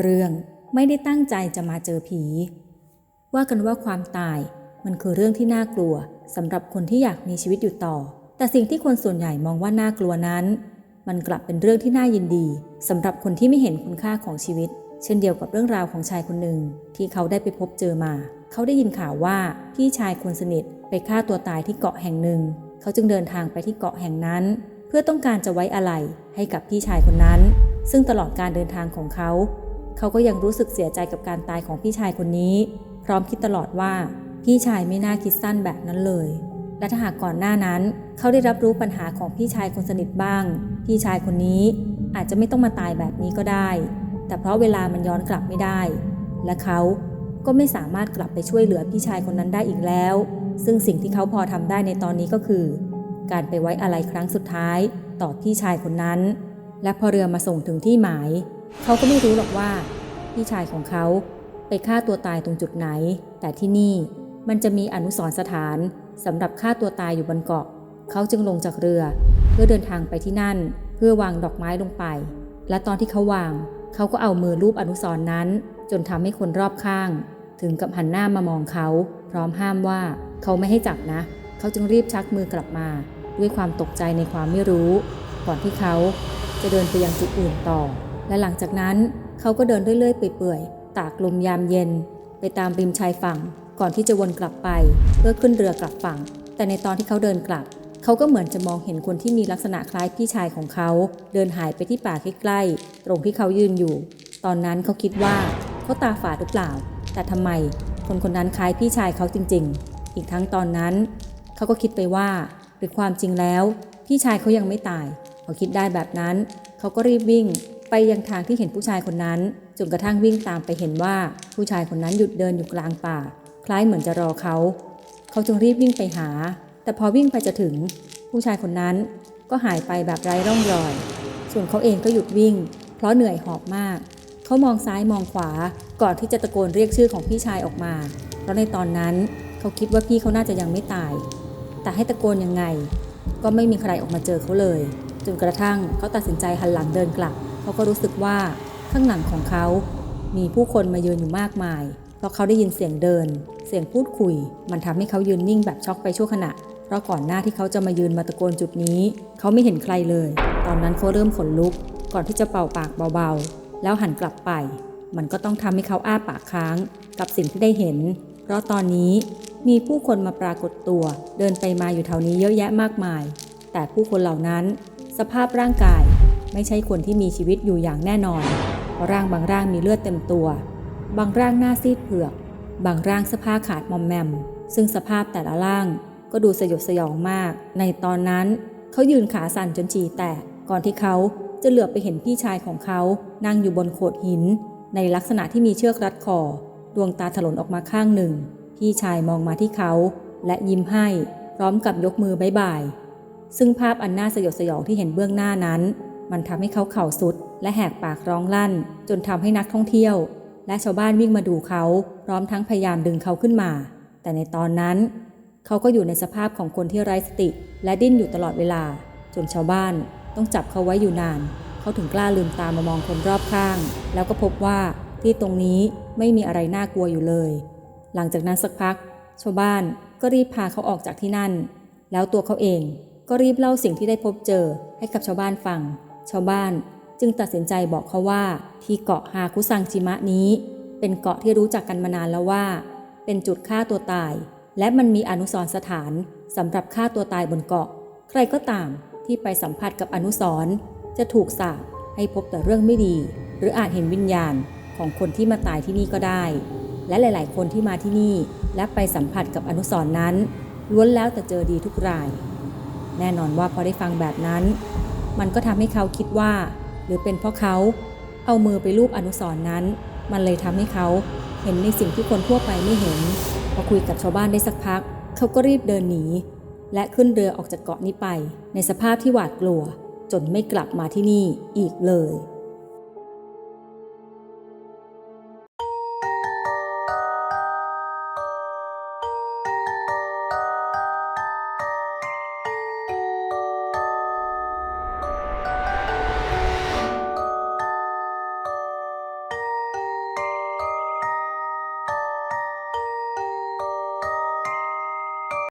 เรื่องไม่ได้ตั้งใจจะมาเจอผี ว่ากันว่าความตายมันคือเรื่องที่น่ากลัวสำหรับคนที่อยากมีชีวิตอยู่ต่อ แต่สิ่งที่คนส่วนใหญ่มองว่าน่ากลัวนั้น มันกลับเป็นเรื่องที่น่ายินดีสำหรับคนที่ไม่เห็นคุณค่าของชีวิต เช่นเดียวกับเรื่องราวของชายคนหนึ่งที่เขาได้ไปพบเจอมา เขาได้ยินข่าวว่าพี่ชายคนสนิทไปฆ่าตัวตายที่เกาะแห่งหนึ่ง เขาจึงเดินทางไปที่เกาะแห่งนั้น เพื่อต้องการจะไว้อะไรให้กับพี่ชายคนนั้น ซึ่งตลอดการเดินทางของเขา เขาก็ยังรู้สึกเสียใจกับการตายของพี่ชายคนนี้ พร้อมคิดตลอดว่าพี่ชายไม่น่าคิดสั้นแบบนั้นเลย และถ้าหากก่อนหน้านั้น เขาได้รับรู้ปัญหาของพี่ชายคนสนิทบ้าง พี่ชายคนนี้อาจจะไม่ต้องมาตายแบบนี้ก็ได้ แต่เพราะเวลามันย้อนกลับไม่ได้ และเขาก็ไม่สามารถกลับไปช่วยเหลือพี่ชายคนนั้นได้อีกแล้ว ซึ่งสิ่งที่เขาพอทำได้ในตอนนี้ก็คือ การไปไว้อะไรครั้งสุดท้ายต่อพี่ชายคนนั้น และพอเรือมาส่งถึงที่หมาย เขาก็ไม่รู้หรอกว่า พี่ชายของเขาไปฆ่าตัวตายตรงจุดไหน แต่ที่นี่มันจะมีอนุสรณ์สถานสำหรับฆ่าตัวตายอยู่บนเกาะ เขาจึงลงจากเรือ เพื่อเดินทางไปที่นั่น เพื่อวางดอกไม้ลงไป และตอนที่เขาวาง เขาก็เอามือรูปอนุสรณ์นั้น จนทำให้คนรอบข้าง ถึงกับหันหน้ามามองเขา พร้อมห้ามว่าเขาไม่ให้จับนะ เขาจึงรีบชักมือกลับมา ด้วยความตกใจในความไม่รู้ ก่อนที่เขาจะเดินไปยังจุดอื่นต่อ และหลังจากนั้นเขาก็เดินเรื่อยๆ เปื่อยๆ ตากลมยามเย็น ไปตามริมชายฝั่ง ก่อนที่จะวนกลับไป เพื่อขึ้นเรือกลับฝั่ง แต่ในตอนที่เขาเดินกลับ เขาก็เหมือนจะมองเห็นคนที่มีลักษณะคล้ายพี่ชายของเขา เดินหายไปที่ป่าใกล้ๆ ตรงที่เขายืนอยู่ ตอนนั้นเขาคิดว่าเขาตาฝาดหรือเปล่า แต่ทำไมคนคนนั้นคล้ายพี่ชายเขาจริง ๆ อีกทั้งตอนนั้น เขาก็คิดไปว่าหรือความจริงแล้ว พี่ชายเขายังไม่ตายพอคิดได้แบบนั้น เขาก็รีบวิ่ง ไปยังทางที่เห็นผู้ชายคนนั้นจนกระทั่งวิ่งตามไปเห็นว่าผู้ชายคนนั้นหยุดเดินอยู่กลางป่า คล้ายเหมือนจะรอเขา เขาจึงรีบวิ่งไปหา แต่พอวิ่งไปจะถึง ผู้ชายคนนั้นก็หายไปแบบไร้ร่องรอย ส่วนเขาเองก็หยุดวิ่ง เพราะเหนื่อยหอบมาก เขามองซ้ายมองขวาก่อนที่จะตะโกนเรียกชื่อของพี่ชายออกมา เพราะในตอนนั้นเขาคิดว่าพี่เขาน่าจะยังไม่ตาย แต่ให้ตะโกนยังไง ก็ไม่มีใครออกมาเจอเขาเลย จนกระทั่งเขาตัดสินใจหันหลังเดินกลับ เขาก็รู้สึกว่าข้างหลังของเขามีผู้คนมายืนอยู่มากมาย เพราะเขาได้ยินเสียงเดิน เสียงพูดคุย มันทำให้เขายืนนิ่งแบบช็อกไปชั่วขณะ เพราะก่อนหน้าที่เขาจะมายืนมาตะโกนจุดนี้ เขาไม่เห็นใครเลย ตอนนั้นเขาเริ่มขนลุก ก่อนที่จะเป่าปากเบาๆ แล้วหันกลับไป มันก็ต้องทำให้เขาอ้าปากค้าง กับสิ่งที่ได้เห็น เพราะตอนนี้มีผู้คนมาปรากฏตัว เดินไปมาอยู่แถวนี้เยอะแยะมากมาย แต่ผู้คนเหล่านั้น สภาพร่างกาย ไม่ใช่คนที่มีชีวิตอยู่อย่างแน่นอนเพราะร่างบางร่างมีเลือดเต็มตัว บางร่างหน้าซีดเผือก บางร่างเสื้อผ้าขาดมอมแมม ซึ่งสภาพแต่ละร่างก็ดูสยดสยองมาก ในตอนนั้นเขายืนขาสั่นจนฉี่แตก ก่อนที่เขาจะเหลือบไปเห็นพี่ชายของเขานั่งอยู่บนโขดหิน ในลักษณะที่มีเชือกรัดคอ ดวงตาถลนออกมาข้างหนึ่ง พี่ชายมองมาที่เขา และยิ้มให้ พร้อมกับยกมือบายบายซึ่งภาพอันน่าสยดสยองที่เห็นเบื้องหน้านั้น มันทำให้เขาเข่าสุด และแหกปากร้องลั่น จนทำให้นักท่องเที่ยว และชาวบ้านวิ่งมาดูเขา พร้อมทั้งพยายามดึงเขาขึ้นมา แต่ในตอนนั้น เขาก็อยู่ในสภาพของคนที่ไร้สติ และดิ้นอยู่ตลอดเวลา จนชาวบ้านต้องจับเขาไว้อยู่นาน เขาถึงกล้าลืมตามามองคนรอบข้าง แล้วก็พบว่าที่ตรงนี้ไม่มีอะไรน่ากลัวอยู่เลย หลังจากนั้นสักพัก ชาวบ้านก็รีบพาเขาออกจากที่นั่น แล้วตัวเขาเองก็รีบเล่าสิ่งที่ได้พบเจอให้กับชาวบ้านฟัง ชาวบ้านจึงตัดสินใจบอกเขาว่า ที่เกาะฮาคุซังจิมะนี้ เป็นเกาะที่รู้จักกันมานานแล้วว่า เป็นจุดฆ่าตัวตาย และมันมีอนุสรณ์สถานสำหรับฆ่าตัวตายบนเกาะ ใครก็ตามที่ไปสัมผัสกับอนุสรณ์จะถูกสาปให้พบแต่เรื่องไม่ดี หรืออาจเห็นวิญญาณของคนที่มาตายที่นี่ก็ได้ และหลาย ๆ คนที่มาที่นี่ และไปสัมผัสกับอนุสรณ์นั้นล้วนแล้วแต่เจอดีทุกราย แน่นอนว่าพอได้ฟังแบบนั้น มันก็ทำให้เขาคิดว่า หรือเป็นเพราะเขาเอามือไปลูบอนุสรนั้น มันเลยทำให้เขาเห็นในสิ่งที่คนทั่วไปไม่เห็น พอคุยกับชาวบ้านได้สักพัก เขาก็รีบเดินหนี และขึ้นเรือออกจากเกาะนี้ไป ในสภาพที่หวาดกลัว จนไม่กลับมาที่นี่อีกเลย